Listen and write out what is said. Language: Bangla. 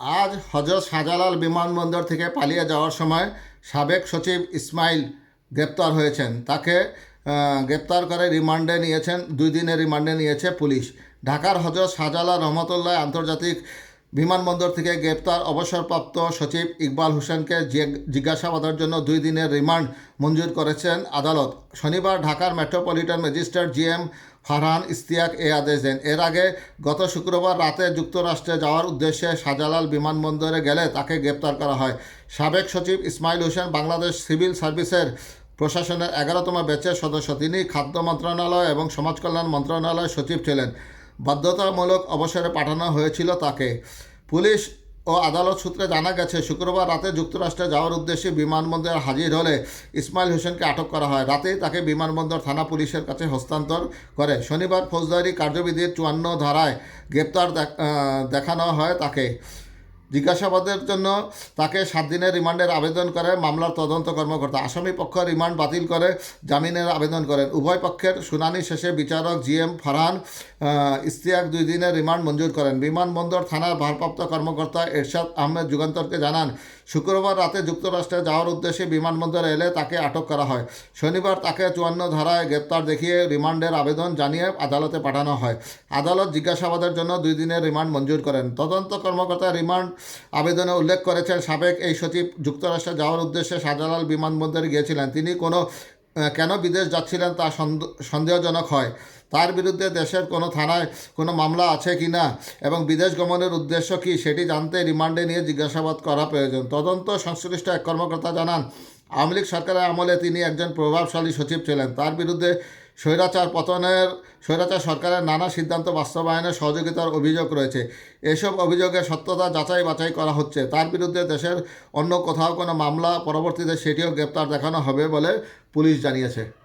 আজ হজরত শাহজালাল বিমানবন্দর থেকে পালিয়ে যাওয়ার সময় সাবেক সচিব ইসমাইল গ্রেপ্তার হয়েছেন। তাকে গ্রেপ্তার করে রিমান্ডে নিয়েছেন, দুই দিনের রিমান্ডে নিয়েছে পুলিশ। ঢাকার হজরত শাহজালাল রহমতুল্লাহ আন্তর্জাতিক বিমানবন্দর থেকে গ্রেপ্তার অবসরপ্রাপ্ত সচিব ইকবাল হোসেনকে জিজ্ঞাসাবাদের জন্য দুই দিনের রিমান্ড মঞ্জুর করেছেন আদালত। শনিবার ঢাকার metropolitan magistrate G M Farhan Istiaq এ আদেশ দেন। এর আগে গত শুক্রবার রাতে যুক্তরাষ্ট্রে যাওয়ার উদ্দেশ্যে শাহজালাল বিমানবন্দরে গেলে তাকে গ্রেপ্তার করা হয়। সাবেক সচিব ইসমাইল হোসেন বাংলাদেশ সিভিল সার্ভিসের প্রশাসনের এগারোতম ব্যাচের সদস্য। তিনি খাদ্য মন্ত্রণালয় এবং সমাজ কল্যাণ মন্ত্রণালয় সচিব ছিলেন। বাধ্যতামূলক অবসরে পাঠানো হয়েছিল তাকে। পুলিশ ও আদালত সূত্রে জানা গেছে, শুক্রবার রাতে যুক্তরাষ্ট্রে যাওয়ার উদ্দেশ্যে বিমানবন্দরে হাজির হলে ইসমাইল হোসেনকে আটক করা হয়। রাতেই তাকে বিমানবন্দর থানা পুলিশের কাছে হস্তান্তর করে। শনিবার ফৌজদারি কার্যবিধির চুয়ান্ন ধারায় গ্রেপ্তার দেখানো হয় তাকে। জিজ্ঞাসাবাদের জন্য তাকে সাত দিনের রিমান্ডের আবেদন করে মামলার তদন্ত কর্মকর্তা। আসামি পক্ষ রিমান্ড বাতিল করে জামিনের আবেদন করেন। উভয় পক্ষের শুনানি শেষে বিচারক জি এম ফারহান ইস্তিয়াক দুই দিনের রিমান্ড মঞ্জুর করেন। বিমানবন্দর থানার ভারপ্রাপ্ত কর্মকর্তা এরশাদ আহমেদ যুগান্তরকে জানান, শুক্রবার রাতে যুক্তরাষ্ট্রে যাওয়ার উদ্দেশ্যে বিমানবন্দরে এলে তাকে আটক করা হয়। শনিবার তাকে চুয়ান্ন ধারায় গ্রেপ্তার দেখিয়ে রিমান্ডের আবেদন জানিয়ে আদালতে পাঠানো হয়। আদালত জিজ্ঞাসাবাদের জন্য দুই দিনের রিমান্ড মঞ্জুর করেন। তদন্ত কর্মকর্তা রিমান্ড আবেদনে উল্লেখ করেছেন সাবেক এই সচিব যুক্তরাষ্ট্রে যাওয়ার উদ্দেশ্যে শাহজালাল বিমানবন্দরে গিয়েছিলেন। তিনি কোনো কেন বিদেশ যাচ্ছিলেন তা সন্দ- সন্দেহজনক হয়। তার বিরুদ্ধে দেশের কোনো থানায় কোনো মামলা আছে কি না এবং বিদেশ গমনের উদ্দেশ্য কী সেটি জানতে রিমান্ডে নিয়ে জিজ্ঞাসাবাদ করা প্রয়োজন। তদন্ত সংশ্লিষ্ট এক কর্মকর্তা জানান, আওয়ামী লীগ সরকারের আমলে তিনি একজন প্রভাবশালী সচিব ছিলেন। তার বিরুদ্ধে স্বৈরাচার পতনের, স্বৈরাচার সরকারের নানা সিদ্ধান্ত বাস্তবায়নে সহযোগিতার অভিযোগ রয়েছে। এসব অভিযোগের সত্যতা যাচাই বাছাই করা হচ্ছে। তার বিরুদ্ধে দেশের অন্য কোথাও কোনো মামলা পরবর্তীতে সেটিও গ্রেপ্তার দেখানো হবে বলে পুলিশ জানিয়েছে।